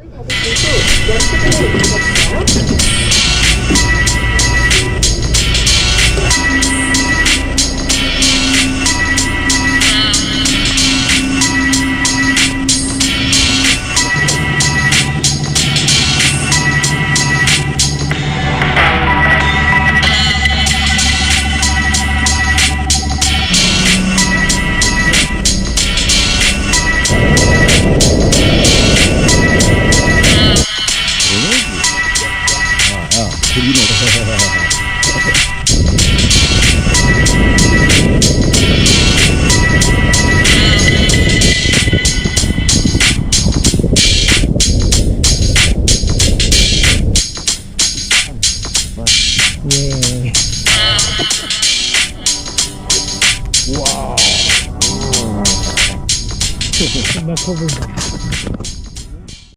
微调的时速幺七六 고기는 예. 와. 나커 보인다.